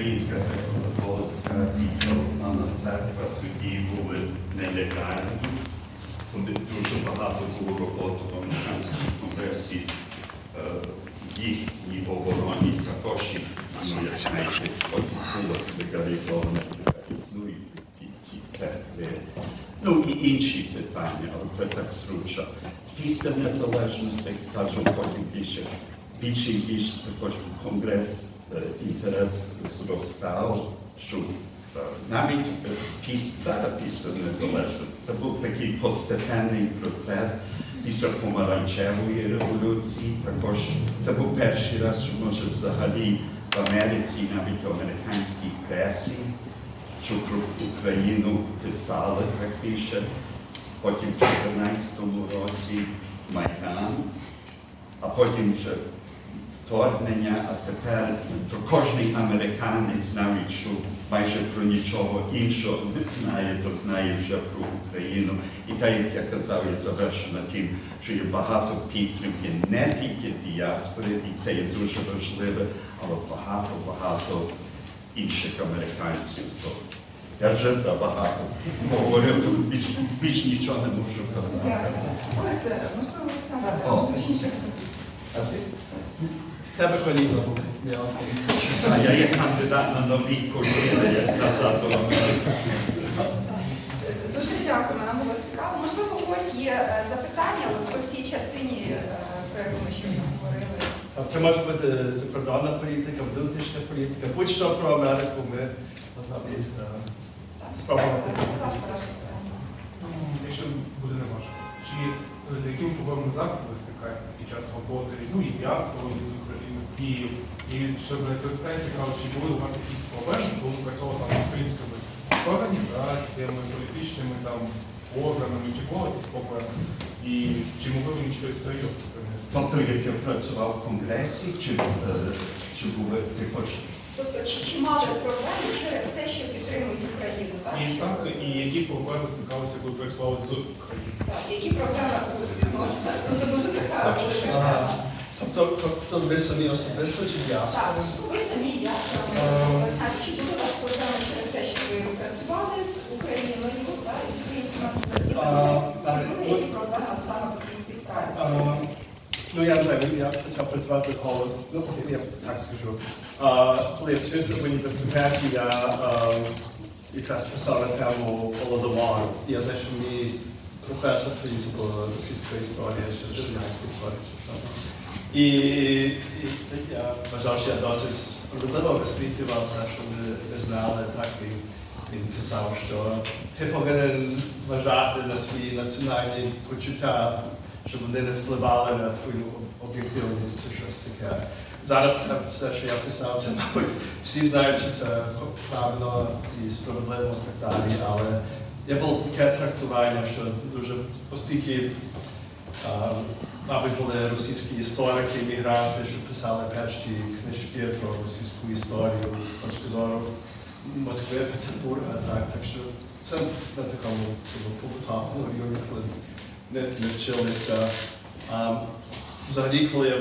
Українська греко-католицька православна церква тоді були нелегальні. Туди дуже багато було роботи в американському конгресі е, їхній обороні, також ну, було легалізовано, існують ці церкви. Ну і інші питання, але це так зручно. Після незалежності, кажу, потім більше, більше і більше також конгрес інтерес зростав, що е, навіть е, після, незалежності це був такий постепенний процес. Після помаранчевої революції також це був перший раз, що може взагалі в Америці, навіть в американській пресі, що про Україну писали так більше. Потім в 2014 році Майдан, а потім вже вторгнення, а тепер то кожен американець навіть що майже про нічого іншого не знає, то знає вже про Україну. І так, як я казав, я завершена тим, що є багато підтримки не тільки діаспори, і це є дуже важливе, але багато-багато інших американців. Я вже забагато говорив, тут більш, більш нічого не можу казати. Дякую. Можливо, саме зручніше. А ти? Тебе коліна окей. А я є кандидат на нові коліна, як назад. Дуже дякуємо, нам було цікаво. Можливо, у когось є е, запитання от по цій частині, е, про яку ми щойно говорили. Це може бути закордонна політика, внутрішня політика, будь-що про Америку ми готові е, спробувати. Питання. Якщо буде не важко. Чи з якими проблемами зараз ви стикаєтесь під час роботи ну, і з діаспорою, з Україною, і, і що мене питає цікаво, чи були у вас якісь проблеми, коли працювали там українськими організаціями, політичними там органами, чи були якісь проблеми? І чи могли ви щось серйозне принести? Тобто, як я працював в конгресі, чи, е, чи були ти хочеш? Чи, чи мали проблеми через те, що підтримують Україну? Так? І так, і які проблеми стикалися, коли працювали з Україною? Так, які проблеми будуть відносити? Це дуже така велика тема. Тобто, тобто ви самі особисто чи Так, ви самі ясно. Е. Ви знаєте, чи були у вас проблеми через те, що ви працювали з Україною, так, і з українськими А, організаціями? ну- які проблеми саме в цій співпраці? Я не знаю, я почав працювати в голос, ну, я так скажу. А, Коли я вчився в університеті, я якраз писав на тему Голодомору. Я знаю, що мій професор російська історія, ще радянська історія. чи що. І, і я вважав, що я досить справедливо висвітлював все, що ви знали, так і він писав, що ти повинен вважати на свої національні почуття, щоб вони не впливали на твою об'єктивність чи щось таке. Зараз це все, що я писав, це, мабуть, всі знають, що це правильно і справедливо і так далі, але є було таке трактування, що дуже оскільки Мабуть, були російські історики, іммігранти, що писали перші книжки про російську історію з точки зору Москви, Петербурга. Так, так що це на такому цьому побутовому рівні, не, не вчилися. А, взагалі, коли я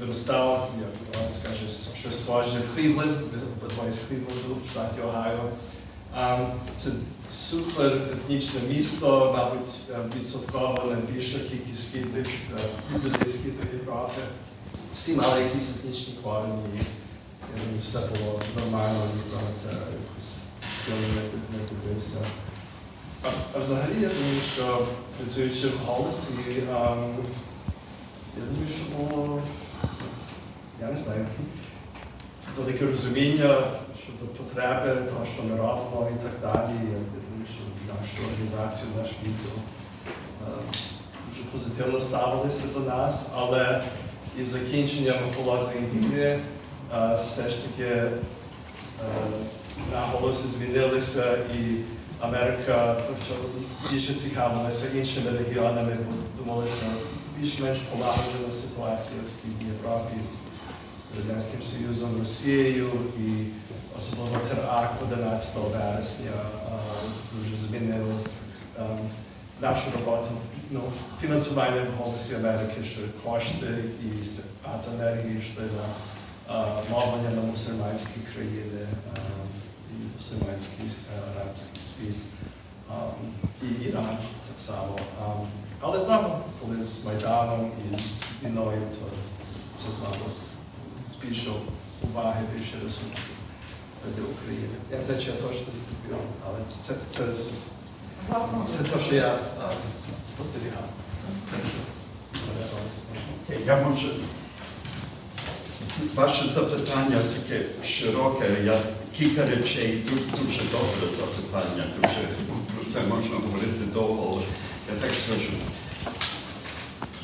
виростав, я вам скажу, щось схоже Клівленд, з Клівленду, в штаті Огайо. А, Це супер етнічне місто, мабуть, відсотково найбільша кількість східних людей Східної Європи. Всі мали якісь етнічні корені, все було нормально, ніхто на це якось не, дивився. А, взагалі я думаю, що працюючи в голосі, ем, я думаю, що було, я не знаю, велике розуміння щодо потреби, того, що ми робимо і так далі. Я думаю, що нашу організацію, наш відділ е, дуже позитивно ставилися до нас, але із закінченням холодної війни е, все ж таки е, наголоси змінилися і Америка почала більше цікавилася іншими регіонами, бо думали, що більш-менш полагоджена ситуація в Східній Європі з Радянським Союзом, Росією і особливо теракт 11 вересня дуже змінив нашу роботу. Ну, фінансування в Голосі Америки, що кошти і багато йшли на мовлення на мусульманські країни мусульманський е, арабський світ. І Іран так само. Але знову, коли з Майданом і з війною, то це знову збільшив уваги більше ресурсів для України. Я не знаю, чи я точно відповів, але це, це, це те, що я спостерігав. Я можу. Ваше запитання таке широке. Я кілька речей ду- дуже добре запитання. Дуже про це можна говорити довго. але Я так скажу.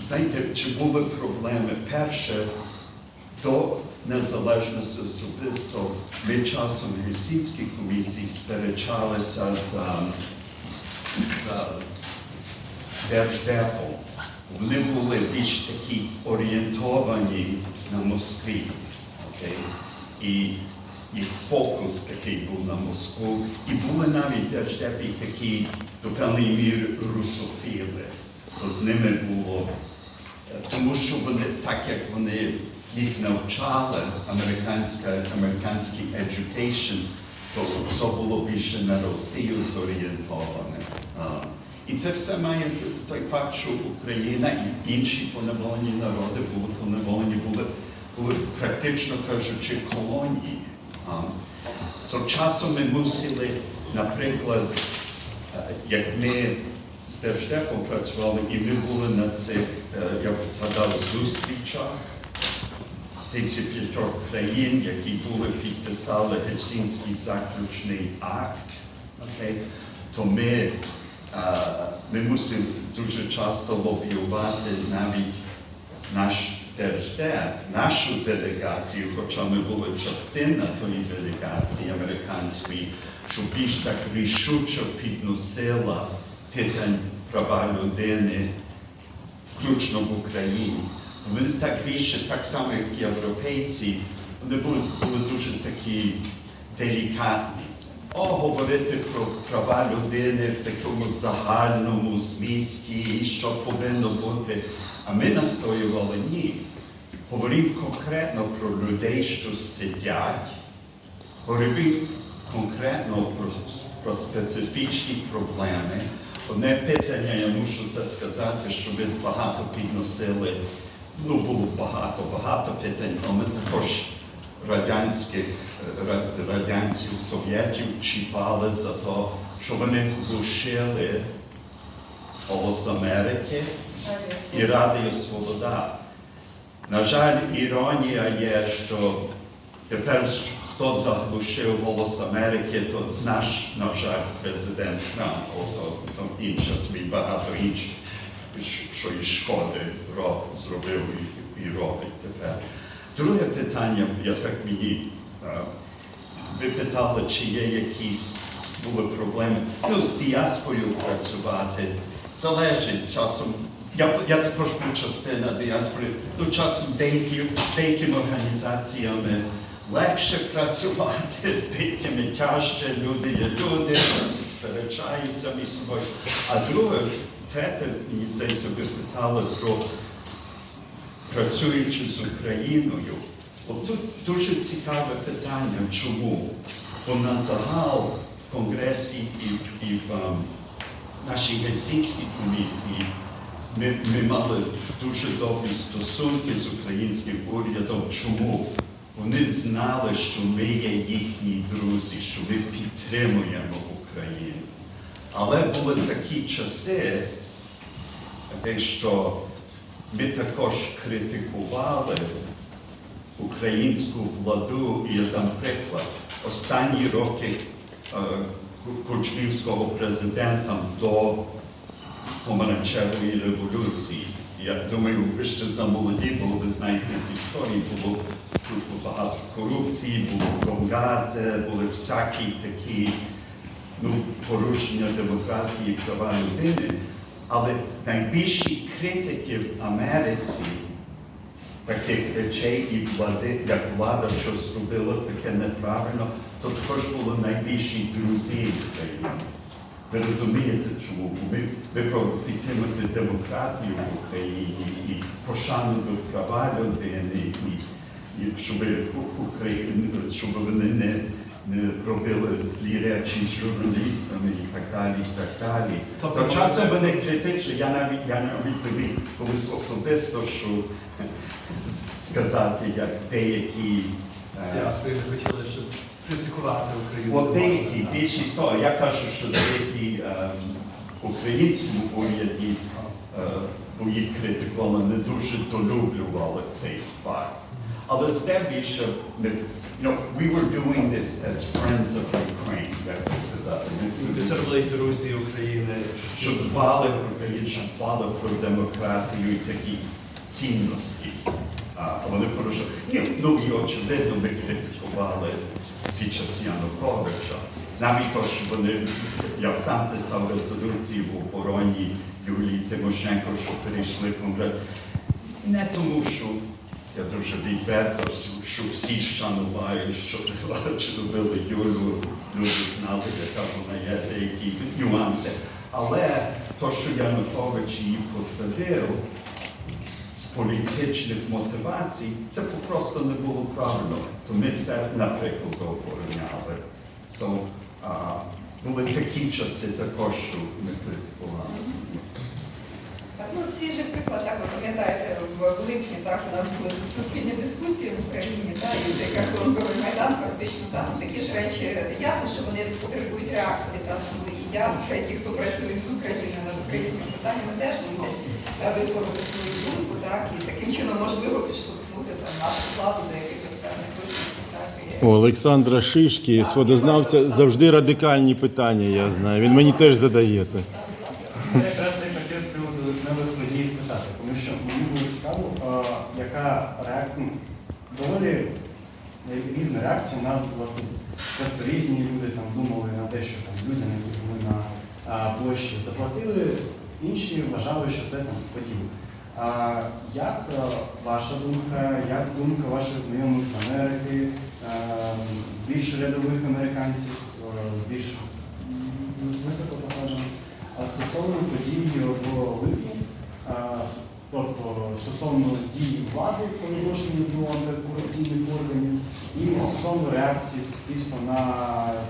Знаєте, чи були проблеми? Перше, до незалежності особисто ми часом в Російській комісії сперечалися за, за держдепом. Вони були більш такі орієнтовані на Москві. окей? І їх фокус такий був на Москву. І були навіть держдепі такі до певної міри русофіли. То з ними було. Тому що вони, так як вони їх навчали, американська, американський education, то це було більше на Росію зорієнтоване. І це все має той факт, що Україна і інші поневолені народи були поневолені, були, були практично кажучи колонії. So, часом ми мусили, наприклад, е, як ми з Держдепом працювали, і ми були на цих, е, я згадав, зустрічах 35 країн, які були підписали Гельсінський заключний акт, то ми, е, ми мусимо дуже часто лобіювати навіть наш держдеп, нашу делегацію, хоча ми були частина тої делегації американської, що більш так рішуче підносила питань права людини, включно в Україні. Вони так більше, так само, як європейці, вони були, були дуже такі делікатні. О, говорити про права людини в такому загальному змісті, і що повинно бути. А ми настоювали ні. Говоримо конкретно про людей, що сидять, говоримо конкретно про, про специфічні проблеми. Одне питання, я мушу це сказати, що ми багато підносили, ну було багато, багато питань, але ми також радянських, радянців, совєтів чіпали за те, що вони глушили голос Америки і Радіо Свобода. На жаль, іронія є, що тепер хто заглушив голос Америки, то наш, на жаль, президент Трамп, ото, то інша свій багато інших, що- і шкоди ро- зробив і, і робить тепер. Друге питання, я так мені, е, ви питали, чи є якісь були проблеми. Ну, з діаспорою працювати залежить часом. Я, я також був частина діаспори. Часом деякі, з деякими організаціями легше працювати, з деякими тяжче. Люди є люди, сперечаються між собою. А друге, третє, мені здається, ви питали про працюючи з Україною. От тут дуже цікаве питання, чому? Бо на загал в Конгресі і, і в ем, нашій Гельсінській комісії ми, ми мали дуже добрі стосунки з українським урядом. Чому? Вони знали, що ми є їхні друзі, що ми підтримуємо Україну. Але були такі часи, що ми також критикували українську владу, і я дам приклад. Останні роки е, Кучмівського президента до помаранчевої революції. Я думаю, ви ще замолоді, бо ви знаєте з історії, було дуже багато корупції, було Гонгадзе, були всякі такі ну, порушення демократії, права людини. Але найбільші критики в Америці таких речей і влади, як влада, що зробила таке неправильно, то також були найбільші друзі України. Ви розумієте, чому? Ви, ви підтримати демократію в Україні і пошану до права людини, і і щоб Україна, щоб вони не, не робили злі речі з журналістами і так далі, і так далі. Тобто То часом вони- критичні, я навіть я навіть тобі колись особисто, що сказати, як деякі. е, Я свої хотіли, щоб критикувати Україну. От деякі більшість того, я кажу, що деякі українському уряді, е, їх критикували, не дуже долюблювали цей факт. Але здебільше, you know, we were doing this as friends of Ukraine, як би сказати. Ми це були друзі України. що дбали про Україну, що дбали про демократію і такі цінності. А вони порушили. Ні, ну і очевидно ми критикували під час Януковича. Навіть то, що вони, я сам писав резолюції в обороні Юлії Тимошенко, що перейшли Конгрес. Не тому, що я дуже відверто, що всі шанувають, що любили Юлю, люди знали, яка вона є, деякі нюанси. Але то, що Янукович її посадив з політичних мотивацій, це просто не було правильно. То ми це, наприклад, обороняли. So, а, були такі часи також, що ми критикували. Так, ну, свіжий приклад, так, ви пам'ятаєте, в липні так, у нас були суспільні дискусії в Україні, так, і цей картонковий майдан, фактично, там такі ж речі, ясно, що вони потребують реакції, там, ну, і діаспора, і ті, хто працюють з Україною над українськими питаннями, теж мусять е, висловити свою думку, так, і таким чином можливо підштовхнути нашу владу до якихось У Олександра Шишки, сходознавця, завжди радикальні питання, я знаю. Він мені теж задає. Я якраз хотів з приводу нових спитати, тому що мені було цікаво, яка реакція, доволі різна реакція у нас була тут. Тобто різні люди там думали на те, що там люди, які були на площі, заплатили, інші вважали, що це там хотів. Як е, ваша думка, як думка ваших знайомих з Америки, е, більш рядових американців, е, більш м, високо посаджених? А стосовно подій в липні, тобто стосовно дій влади по відношенню до антикорупційних органів і стосовно реакції суспільства на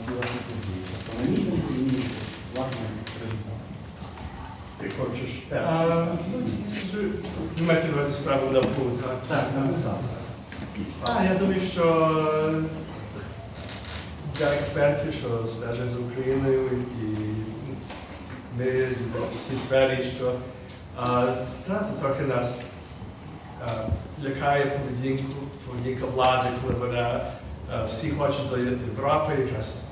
ці власні події, тобто на мітинги і власне. Ти хочеш А, ну, маєте на увазі справу на так? Так, на завтра. А, я думаю, що для експертів, що стежать з Україною, і ми в цій сфері, що а, та, трохи нас а, лякає поведінку, поведінка влади, коли вона всі хочуть до Європи, якраз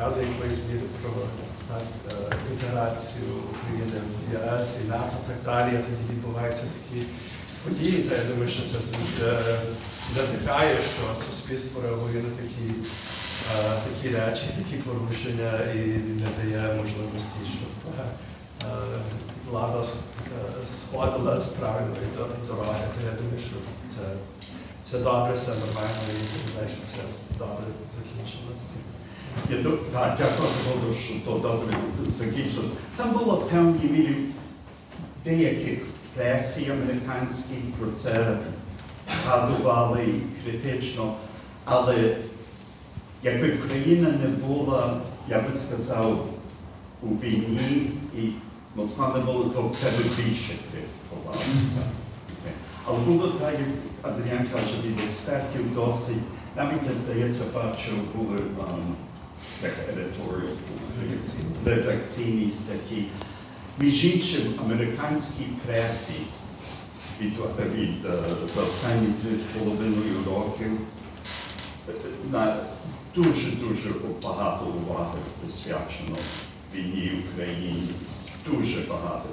ради якоїсь міри про е, інтеграцію України в ЄС і НАТО і так далі, тоді відбуваються такі події, та я думаю, що це дуже надихає, що суспільство реагує на такі, е, такі речі, такі порушення і не дає можливості, щоб е, е, влада е, сходила з правильної дороги. Я думаю, що це все добре, все нормально і думаю, що це добре закінчилося. Я Так, дякую що то добре закінчило. Там було в певній мірі деяких пресі американській про це згадували критично, але якби країна не була, я би сказав, у війні і Москва не була, то це би більше критикувалося. Але було так, як Адріан каже, від експертів досить, навіть здається, бачив, були як editorial, редакційні статті. Між іншим, американській пресі від, від е, за останні три з половиною років на дуже-дуже багато уваги присвячено війні Україні. Дуже багато.